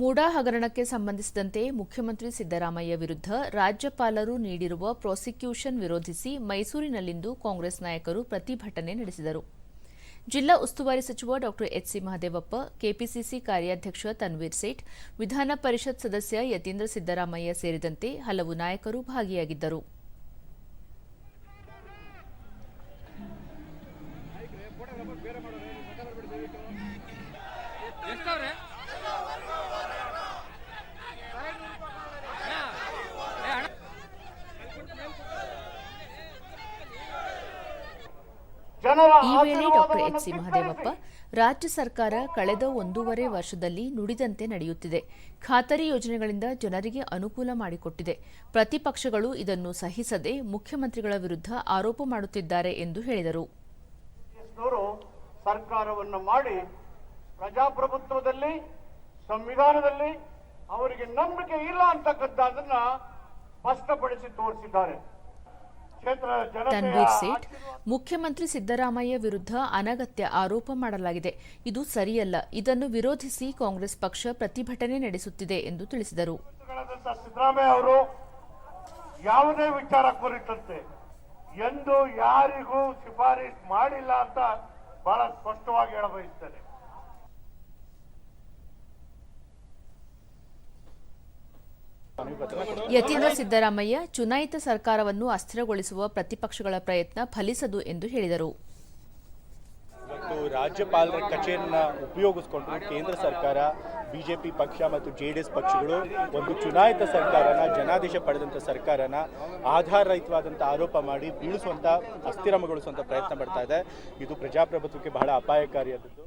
ಮೂಡಾ ಹಗರಣಕ್ಕೆ ಸಂಬಂಧಿಸಿದಂತೆ ಮುಖ್ಯಮಂತ್ರಿ ಸಿದ್ದರಾಮಯ್ಯ ವಿರುದ್ಧ ರಾಜ್ಯಪಾಲರು ನೀಡಿರುವ ಪ್ರಾಸಿಕ್ಯೂಷನ್ ವಿರೋಧಿಸಿ ಮೈಸೂರಿನಲ್ಲಿಂದು ಕಾಂಗ್ರೆಸ್ ನಾಯಕರು ಪ್ರತಿಭಟನೆ ನಡೆಸಿದರು. ಜಿಲ್ಲಾ ಉಸ್ತುವಾರಿ ಸಚಿವ ಡಾ ಎಚ್ಸಿ ಮಹದೇವಪ್ಪ, ಕೆಪಿಸಿಸಿ ಕಾರ್ಯಾಧ್ಯಕ್ಷ ತನ್ವೀರ್ ಸೇಠ್, ವಿಧಾನ ಪರಿಷತ್ ಸದಸ್ಯ ಯತೀಂದ್ರ ಸಿದ್ದರಾಮಯ್ಯ ಸೇರಿದಂತೆ ಹಲವು ನಾಯಕರು ಭಾಗಿಯಾಗಿದ್ದರು. ಈ ವೇಳೆ ಡಾಕ್ಟರ್ ಆಶೀರ್ವಾದವನ್ನು ಎಚ್ಸಿ ಮಹದೇವಪ್ಪ ರಾಜ್ಯ ಸರ್ಕಾರ ಕಳೆದ ಒಂದೂವರೆ ವರ್ಷದಲ್ಲಿ ನುಡಿದಂತೆ ನಡೆಯುತ್ತಿದೆ. ಖಾತರಿ ಯೋಜನೆಗಳಿಂದ ಜನರಿಗೆ ಅನುಕೂಲ ಮಾಡಿಕೊಟ್ಟಿದೆ. ಪ್ರತಿಪಕ್ಷಗಳು ಇದನ್ನು ಸಹಿಸದೆ ಮುಖ್ಯಮಂತ್ರಿಗಳ ವಿರುದ್ಧ ಆರೋಪ ಮಾಡುತ್ತಿದ್ದಾರೆ ಎಂದು ಹೇಳಿದರು. ಸರ್ಕಾರವನ್ನು ಮಾಡಿ ಪ್ರಜಾಪ್ರಭುತ್ವದಲ್ಲಿ ಸಂವಿಧಾನದಲ್ಲಿ ಅವರಿಗೆ ನಂಬಿಕೆ ಇಲ್ಲ ಅಂತಕ್ಕಂಥದ್ದನ್ನ ಸ್ಪಷ್ಟಪಡಿಸಿ ತೋರಿಸಿದ್ದಾರೆ. ತನ್ವೀರ್ ಸೇಠ್ ಮುಖ್ಯಮಂತ್ರಿ ಸಿದ್ದರಾಮಯ್ಯ ವಿರುದ್ಧ ಅನಗತ್ಯ ಆರೋಪ ಮಾಡಲಾಗಿದೆ. ಇದು ಸರಿಯಲ್ಲ. ಇದನ್ನು ವಿರೋಧಿಸಿ ಕಾಂಗ್ರೆಸ್ ಪಕ್ಷ ಪ್ರತಿಭಟನೆ ನಡೆಸುತ್ತಿದೆ ಎಂದು ತಿಳಿಸಿದರು. ಸಿದ್ದರಾಮಯ್ಯ ಅವರು ಯಾವುದೇ ವಿಚಾರ ಕುರಿತಂತೆ ಎಂದು ಯಾರಿಗೂ ಶಿಫಾರಿಸ್ ಮಾಡಿಲ್ಲ ಅಂತ ಬಹಳ ಸ್ಪಷ್ಟವಾಗಿ ಹೇಳಬಯಸ್ತೇನೆ. ಯತೀಂದ್ರ ಸಿದ್ದರಾಮಯ್ಯ ಚುನಾಯಿತ ಸರ್ಕಾರವನ್ನು ಅಸ್ಥಿರಗೊಳಿಸುವ ಪ್ರತಿಪಕ್ಷಗಳ ಪ್ರಯತ್ನ ಫಲಿಸದು ಎಂದು ಹೇಳಿದರು. ಮತ್ತು ರಾಜ್ಯಪಾಲರ ಕಚೇರಿಯನ್ನ ಉಪಯೋಗಿಸ್ಕೊಂಡು ಕೇಂದ್ರ ಸರ್ಕಾರ, ಬಿಜೆಪಿ ಪಕ್ಷ ಮತ್ತು ಜೆ ಡಿ ಎಸ್ ಪಕ್ಷಗಳು ಒಂದು ಚುನಾಯಿತ ಸರ್ಕಾರನ, ಜನಾದೇಶ ಪಡೆದಂಥ ಸರ್ಕಾರನ ಆಧಾರರಹಿತವಾದಂಥ ಆರೋಪ ಮಾಡಿ ಬೀಳಿಸುವಂಥ ಅಸ್ಥಿರಮಗೊಳಿಸುವಂಥ ಪ್ರಯತ್ನ ಪಡ್ತಾ ಇದೆ. ಇದು ಪ್ರಜಾಪ್ರಭುತ್ವಕ್ಕೆ ಬಹಳ ಅಪಾಯಕಾರಿಯಾದದ್ದು